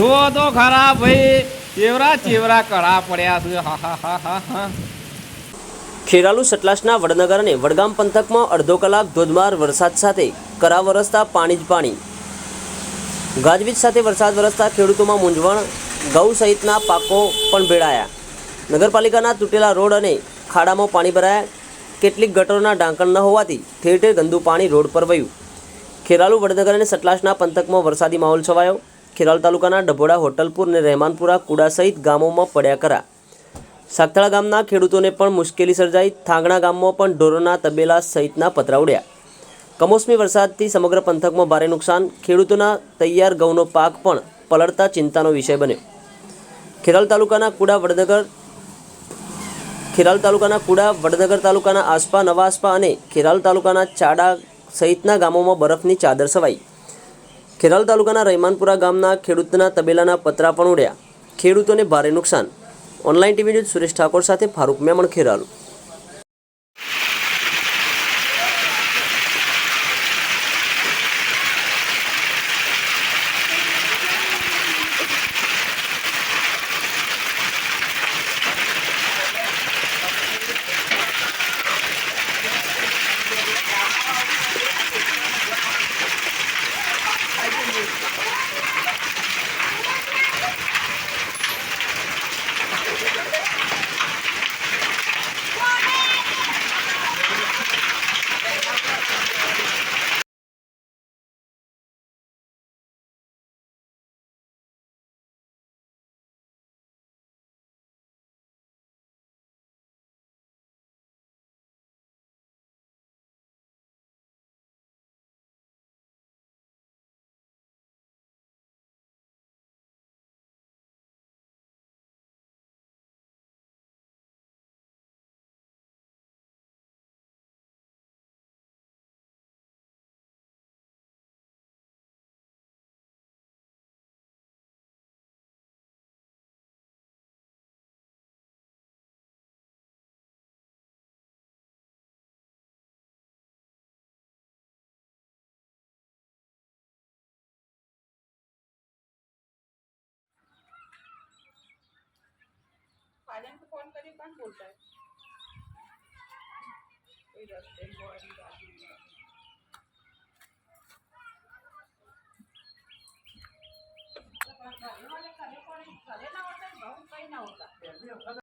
જુઓ તો ખરા ભાઈ, ચેવરા ચેવરા કળા પડ્યા છે. ખેરાલુ સટલાસના વડનગર અને વડગામ પંથકમાં અડધો કલાક ધોધમાર વરસાદ સાથે કરા વરસતા પાણી જ પાણી. ગાજવીજ સાથે વરસાદ વરસતા ખેડૂતોમાં મૂંઝવણ, ઘઉં સહિતના પાકો પણ ભેળાયા. નગરપાલિકાના તૂટેલા રોડ અને ખાડામાં પાણી ભરાયા. કેટલીક ગટરોના ઢાંકણ ન હોવાથી ઠેર ઠેર ગંદુ પાણી રોડ પર વહ્યું ખેરાલુ વડનગર અને સટલાસના પંથકમાં વરસાદી માહોલ છવાયો. ખેરાલ તાલુકાના ડભોડા, હોટલપુર અને રહેમાનપુરા, કુડા સહિત ગામોમાં પડ્યા કરા. સાગથાળા ગામના ખેડૂતોને પણ મુશ્કેલી સર્જાઈ. થાંગણા ગામમાં પણ ઢોરોના તબેલા સહિતના પતરા ઉડ્યા. કમોસમી વરસાદથી સમગ્ર પંથકમાં ભારે નુકસાન. ખેડૂતોના તૈયાર ઘઉંનો પાક પણ પલળતા ચિંતાનો વિષય બન્યો. ખેરાલ તાલુકાના કુડા, વડનગર ખેરાલ તાલુકાના કુડા, વડનગર તાલુકાના આસપા નવા આસપા અને ખેરાલ તાલુકાના ચાડા સહિતના ગામોમાં બરફની ચાદર સવાઈ. ખેરાલ તાલુકાના રહીમાનપુરા ગામના ખેડૂતના તબેલાના પતરા પણ ઉડ્યા. ખેડૂતોને ભારે નુકસાન. Online TV news Suresh Thakor સાથે ફારૂક મેમણ ખેરાલુ. फादर को फोन करी कौन बोलता है कोई रस्ते में बॉडी गाड़ी में। तो घरे वाले